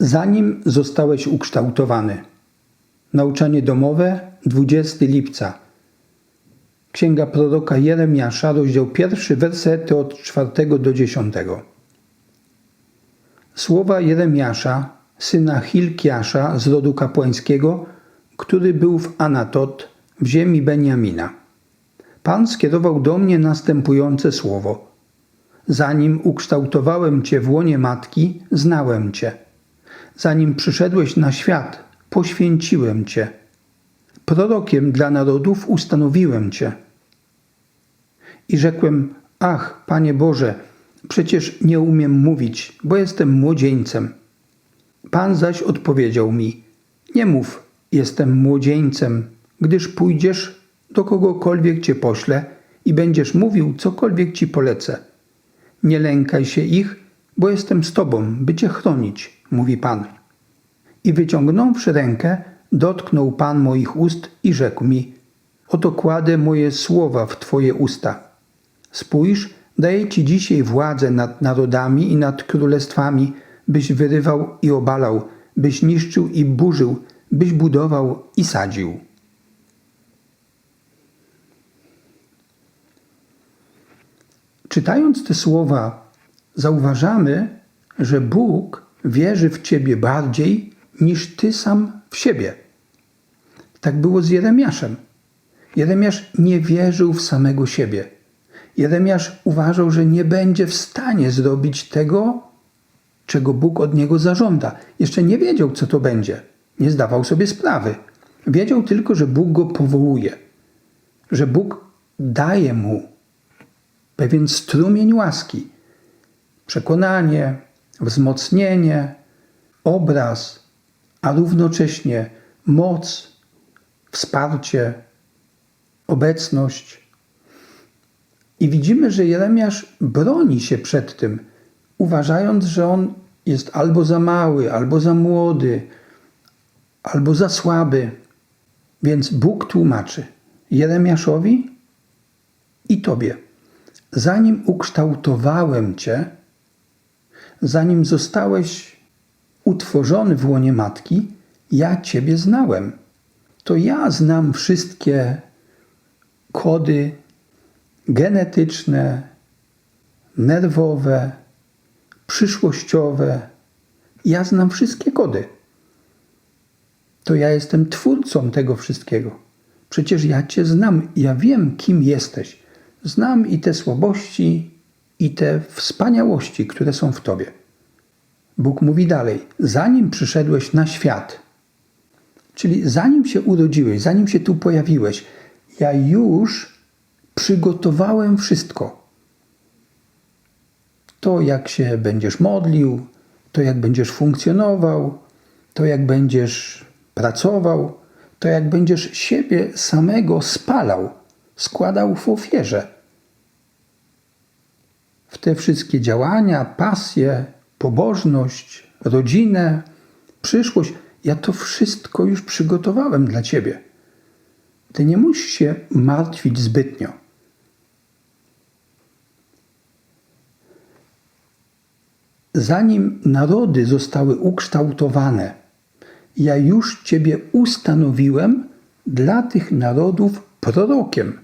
zanim zostałeś ukształtowany. Nauczanie domowe 20 lipca. Księga proroka Jeremiasza, rozdział pierwszy, wersety od 4 do 10. Słowa Jeremiasza, syna Hilkiasza z rodu kapłańskiego, który był w Anatot, w ziemi Beniamina. Pan skierował do mnie następujące słowo. Zanim ukształtowałem Cię w łonie matki, znałem Cię. Zanim przyszedłeś na świat, poświęciłem Cię. Prorokiem dla narodów ustanowiłem Cię. I rzekłem, ach, Panie Boże, przecież nie umiem mówić, bo jestem młodzieńcem. Pan zaś odpowiedział mi, nie mów, jestem młodzieńcem, gdyż pójdziesz do kogokolwiek Cię pośle i będziesz mówił, cokolwiek Ci polecę. Nie lękaj się ich, bo jestem z Tobą, by Cię chronić, mówi Pan. I wyciągnąwszy rękę, dotknął Pan moich ust i rzekł mi, oto kładę moje słowa w Twoje usta. Spójrz, daję Ci dzisiaj władzę nad narodami i nad królestwami, byś wyrywał i obalał, byś niszczył i burzył, byś budował i sadził. Czytając te słowa, zauważamy, że Bóg wierzy w Ciebie bardziej niż Ty sam w siebie. Tak było z Jeremiaszem. Jeremiasz nie wierzył w samego siebie. Jeremiasz uważał, że nie będzie w stanie zrobić tego, czego Bóg od niego zażąda. Jeszcze nie wiedział, co to będzie. Nie zdawał sobie sprawy. Wiedział tylko, że Bóg go powołuje, że Bóg daje mu pewien strumień łaski, przekonanie, wzmocnienie, obraz, a równocześnie moc, wsparcie, obecność. I widzimy, że Jeremiasz broni się przed tym, uważając, że on jest albo za mały, albo za młody, albo za słaby. Więc Bóg tłumaczy Jeremiaszowi i Tobie. Zanim ukształtowałem Cię, zanim zostałeś utworzony w łonie matki, ja Ciebie znałem. To ja znam wszystkie kody genetyczne, nerwowe, przyszłościowe. Ja znam wszystkie kody. To ja jestem twórcą tego wszystkiego. Przecież ja Cię znam, ja wiem, kim jesteś. Znam i te słabości, i te wspaniałości, które są w Tobie. Bóg mówi dalej: zanim przyszedłeś na świat, czyli zanim się urodziłeś, zanim się tu pojawiłeś, ja już przygotowałem wszystko. To, jak się będziesz modlił, to, jak będziesz funkcjonował, to, jak będziesz pracował, to, jak będziesz siebie samego spalał, składał w ofierze. W te wszystkie działania, pasje, pobożność, rodzinę, przyszłość, ja to wszystko już przygotowałem dla ciebie. Ty nie musisz się martwić zbytnio. Zanim narody zostały ukształtowane, ja już Ciebie ustanowiłem dla tych narodów prorokiem,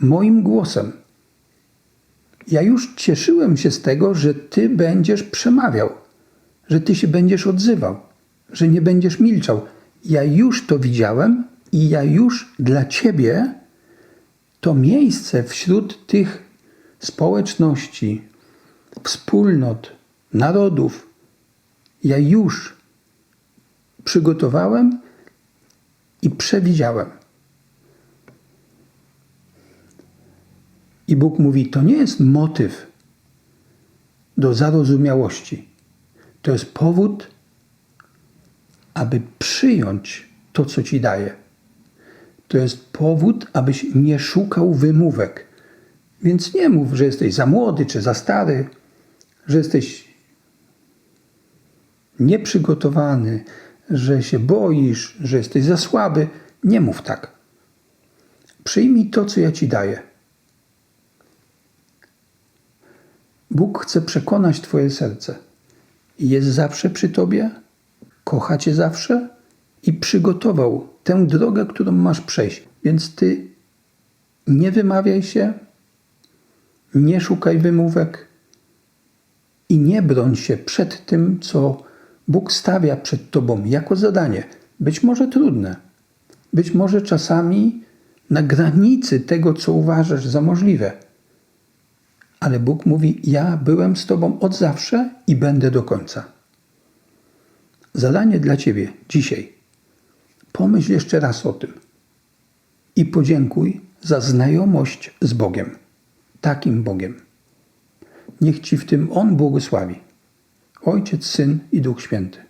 moim głosem. Ja już cieszyłem się z tego, że Ty będziesz przemawiał, że Ty się będziesz odzywał, że nie będziesz milczał. Ja już to widziałem i ja już dla Ciebie to miejsce wśród tych społeczności, wspólnot, narodów, ja już przygotowałem i przewidziałem. I Bóg mówi: To nie jest motyw do zarozumiałości. To jest powód, aby przyjąć to, co ci daje. To jest powód, abyś nie szukał wymówek. Więc nie mów, że jesteś za młody czy za stary, że jesteś nieprzygotowany, że się boisz, że jesteś za słaby. Nie mów tak. Przyjmij to, co ja ci daję. Bóg chce przekonać Twoje serce. jest zawsze przy tobie, kocha cię zawsze i przygotował tę drogę, którą masz przejść. Więc ty nie wymawiaj się, nie szukaj wymówek i nie broń się przed tym, co Bóg stawia przed tobą jako zadanie. Być może trudne, być może czasami na granicy tego, co uważasz za możliwe. Ale Bóg mówi: Ja byłem z tobą od zawsze i będę do końca. Zadanie dla ciebie dzisiaj. Pomyśl jeszcze raz o tym i podziękuj za znajomość z Bogiem, takim Bogiem. Niech ci w tym On błogosławi. Ojciec, Syn i Duch Święty.